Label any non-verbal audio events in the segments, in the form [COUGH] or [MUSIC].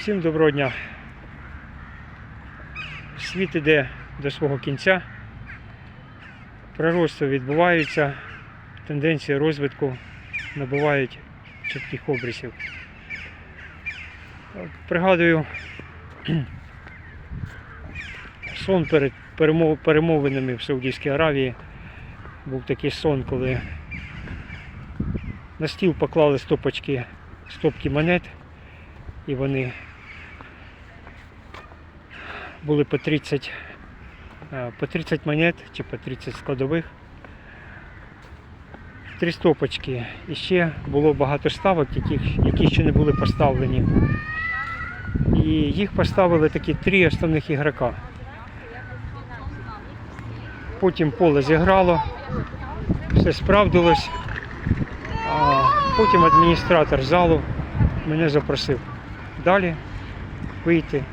Всім доброго дня. Світ іде до свого кінця. Прирости відбуваються, тенденції розвитку набувають чітких обрисів. Пригадую [CLEARS THROAT] сон перед перемов- перемовинами в Саудівській Аравії. Був такий сон, коли на стіл поклали стопочки, стопки монет, і вони були по 30, е, по 30 монет чи по 30 складових. Три стопочки. І ще було багато ставок, яких, які ще не були поставлені. І їх поставили такі три основних ігрока. Потім поле зіграло, все справдилось. А потім адміністратор залу мене запросив далі вийти.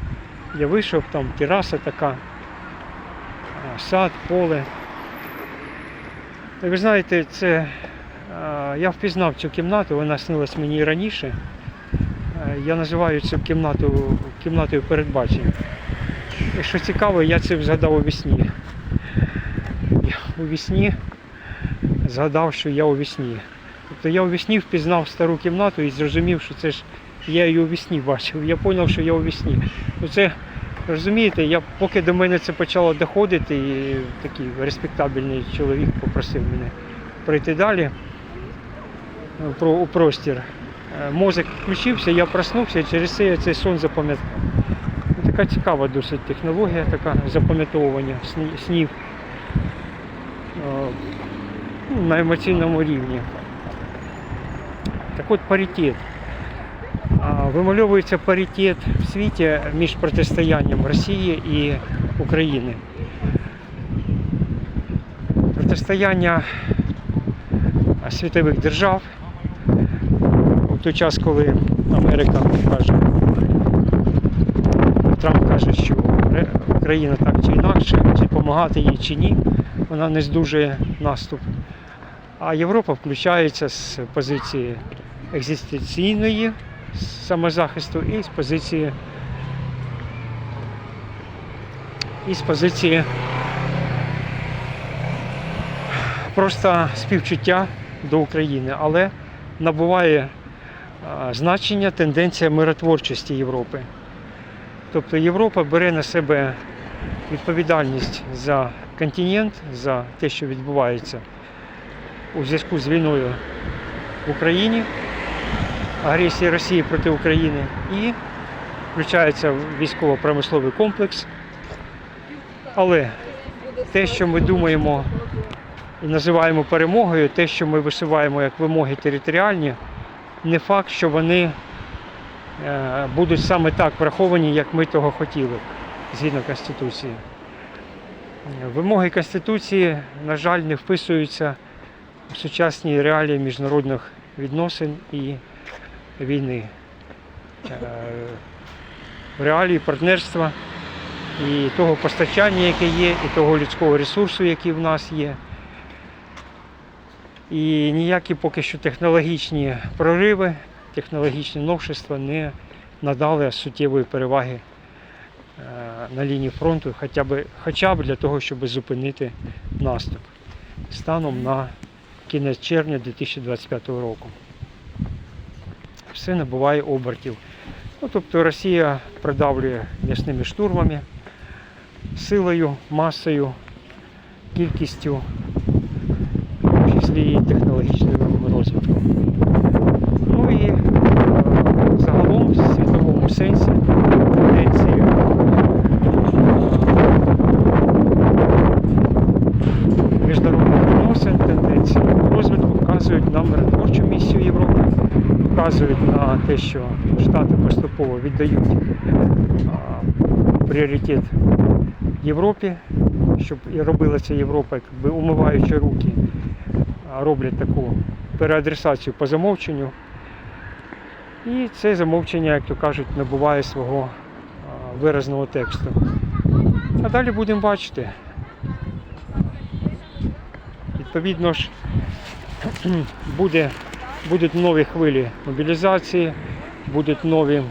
Я вийшов, там тераса така, сад, поле. Ви знаєте, це я впізнав цю кімнату, вона снилась мені раніше. Я називаю цю кімнату кімнатою передбачень. І що цікаво, я це згадав у вісні. Я у вісні згадав, що я у вісні. Тобто я у вісні впізнав стару кімнату і зрозумів, що це ж я її у вісні бачив. Я зрозумів, що я у вісні. Ну, Це, розумієте, я, поки до мене це почало доходити, і такий респектабельний чоловік попросив мене пройти далі е, про, у простір. Е, Мозок включився, я проснувся і через це я цей сон запам'ятав. Ну, Така цікава досить технологія, така запам'ятовування снів е, ну, на емоційному рівні. Так от паритет. Вимальовується паритет в світі між протистоянням Росії і України. Протистояння світових держав у той час, коли Америка каже, Трамп каже, що Україна так чи інакше, чи допомагати їй чи ні, вона не здужує наступ. А Європа включається з позиції екзистенційної самозахисту і з позиції і з позиції просто співчуття до України, але набуває значення тенденція миротворчості Європи. Тобто Європа бере на себе відповідальність за континент, за те, що відбувається у зв'язку з війною в Україні, агресії Росії проти України і включається військово-промисловий комплекс. Але те, що ми думаємо і називаємо перемогою, те, що ми висуваємо як вимоги територіальні, не факт, що вони е, будуть саме так враховані, як ми того хотіли, згідно Конституції. Вимоги Конституції, на жаль, не вписуються в сучасні реалії міжнародних відносин і війни. Е, В реалії партнерства і того постачання, яке є, і того людського ресурсу, який в нас є. І ніякі поки що технологічні прориви, технологічні новшества не надали суттєвої переваги е, на лінії фронту, хоча б, хоча б для того, щоб зупинити наступ станом на кінець червня 2025 року. Все набуває обертів. Ну, тобто Росія продавлює м'ясними штурмами, силою, масою, кількістю, в числі і технологічним розвитком. Ну і е, загалом в світовому сенсі тенденції міжнародних відносин, тенденції розвитку вказують на миротворчу місію Європи, вказують на те, що Штати поступово віддають пріоритет Європі, щоб і робила Європа, якби умиваючи руки, роблять таку переадресацію по замовченню. І це замовчення, як то кажуть, набуває свого виразного тексту. А далі будемо бачити. Відповідно ж, буде, будуть нові хвилі мобілізації, будуть нові е,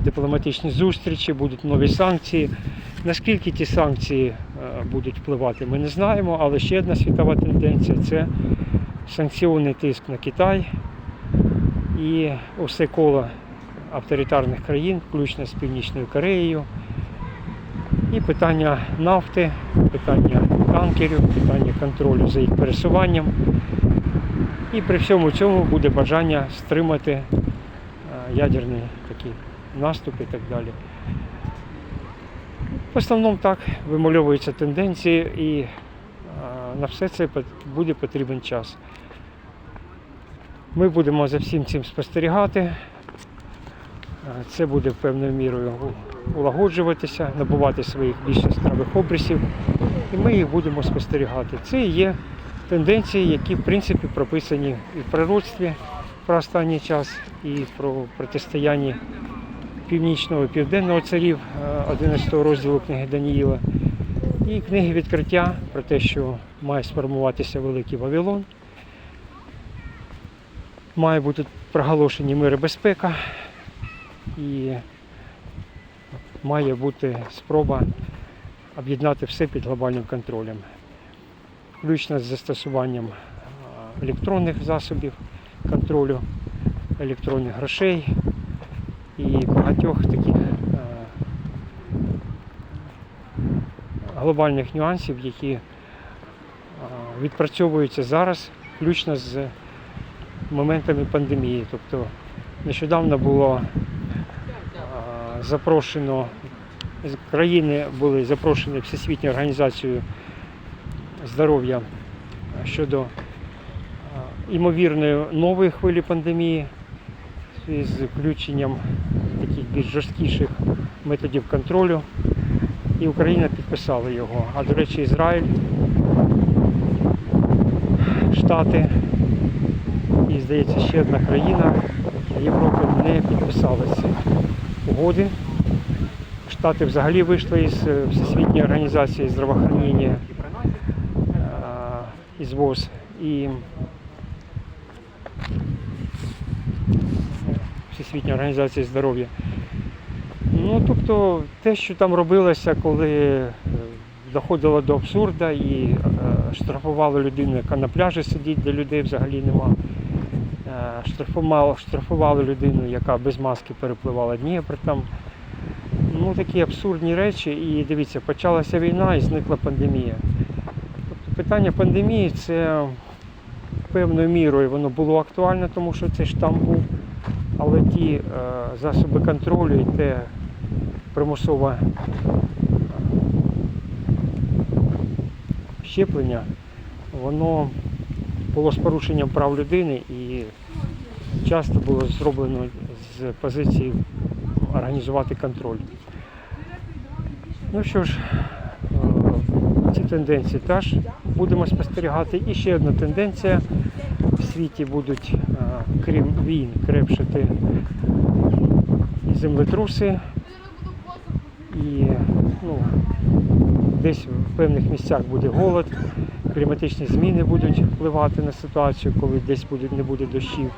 дипломатичні зустрічі, будуть нові санкції. Наскільки ті санкції е, будуть впливати, ми не знаємо, але ще одна світова тенденція це санкціонний тиск на Китай і усе коло авторитарних країн, включно з Північною Кореєю. І питання нафти, питання танкерів, питання контролю за їх пересуванням. І при всьому цьому буде бажання стримати е, ядерні такі наступи і так далі. В основному так вимальовуються тенденції і е, на все це буде потрібен час. Ми будемо за всім цим спостерігати. Е, Це буде певною мірою улагоджуватися, набувати своїх більш яскравих обрисів, і ми їх будемо спостерігати. Це і є тенденції, які в принципі прописані і в пророцтві про останній час, і про протистояння північного і південного царів е, 11 розділу книги Даніїла, і книги відкриття про те, що має сформуватися Великий Вавилон. Має бути проголошені мир і безпека, і має бути спроба об'єднати все під глобальним контролем, включно з застосуванням електронних засобів контролю, електронних грошей і багатьох таких глобальних нюансів, які відпрацьовуються зараз, включно з моментами пандемії. Тобто нещодавно було запрошено країни були запрошені Всесвітньою організацією здоров'я щодо а, імовірної нової хвилі пандемії з включенням таких більш жорсткіших методів контролю. І Україна підписала його. А до речі, Ізраїль, Штати і, здається, ще одна країна Європи не підписали ці угоди. Штати взагалі вийшли із е, Всесвітньої організації здравоохранення е, із ВОЗ. І Всесвітня організація здоров'я. Ну, тобто, те, що там робилося, коли е, доходило до абсурда і е, штрафували людину, яка на пляжі сидить, де людей взагалі нема. Е, штрафували, штрафували людину, яка без маски перепливала Дніпр там. Ну, такі абсурдні речі. І дивіться, почалася війна і зникла пандемія. Питання пандемії це певною мірою воно було актуальне, тому що цей штам був. Але ті е, засоби контролю і те примусове е, щеплення, воно було з порушенням прав людини і часто було зроблено з позиції організувати контроль. Ну що ж, ці тенденції теж будемо спостерігати. І ще одна тенденція. В світі будуть, е, крім війн, крепшити і землетруси, і ну, десь в певних місцях буде голод, кліматичні зміни будуть впливати на ситуацію, коли десь буде, не буде дощів.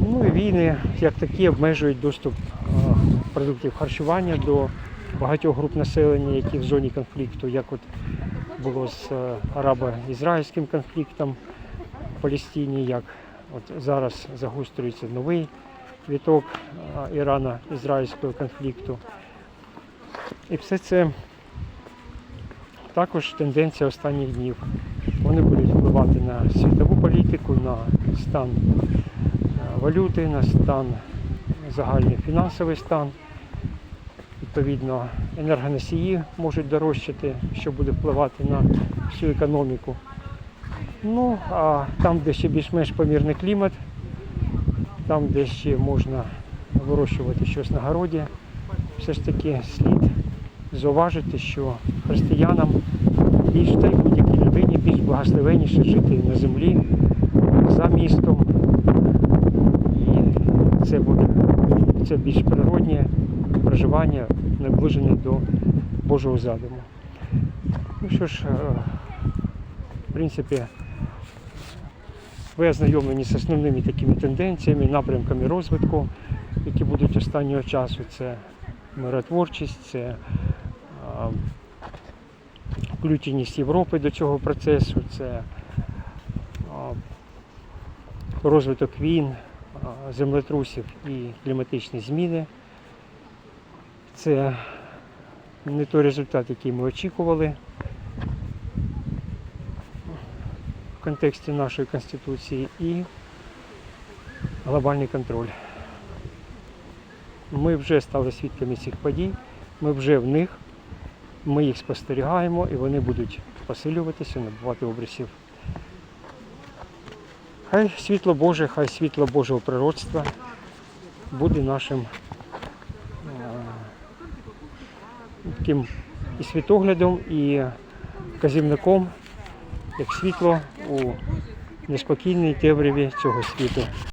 Ну і війни як такі обмежують доступ е, продуктів харчування до багатьох груп населення, які в зоні конфлікту, як от було з е, арабо-ізраїльським конфліктом в Палестині, як от зараз загострюється новий віток е, Ірано-ізраїльського конфлікту. І все це також тенденція останніх днів. Вони будуть впливати на світову політику, на стан е, валюти, на стан, загальний фінансовий стан. Відповідно, енергоносії можуть дорожчати, що буде впливати на всю економіку. Ну, а там, де ще більш-менш помірний клімат, там, де ще можна вирощувати щось на городі, все ж таки слід зауважити, що християнам більш та й будь-якій людині більш благословенніше жити на землі за містом. І це буде це більш природнє проживання, наближене до Божого задуму. Ну що ж, е, в принципі, ви ознайомлені з основними такими тенденціями, напрямками розвитку, які будуть останнього часу. Це миротворчість, це включеність Європи до цього процесу, це розвиток війн, землетрусів і кліматичні зміни. Це не той результат, який ми очікували в контексті нашої Конституції і глобальний контроль. Ми вже стали свідками цих подій, ми вже в них, ми їх спостерігаємо і вони будуть посилюватися, набувати обрисів. Хай світло Боже, хай світло Божого природства буде нашим е, таким і світоглядом, і казівником, як світло у неспокійній темряві цього світу.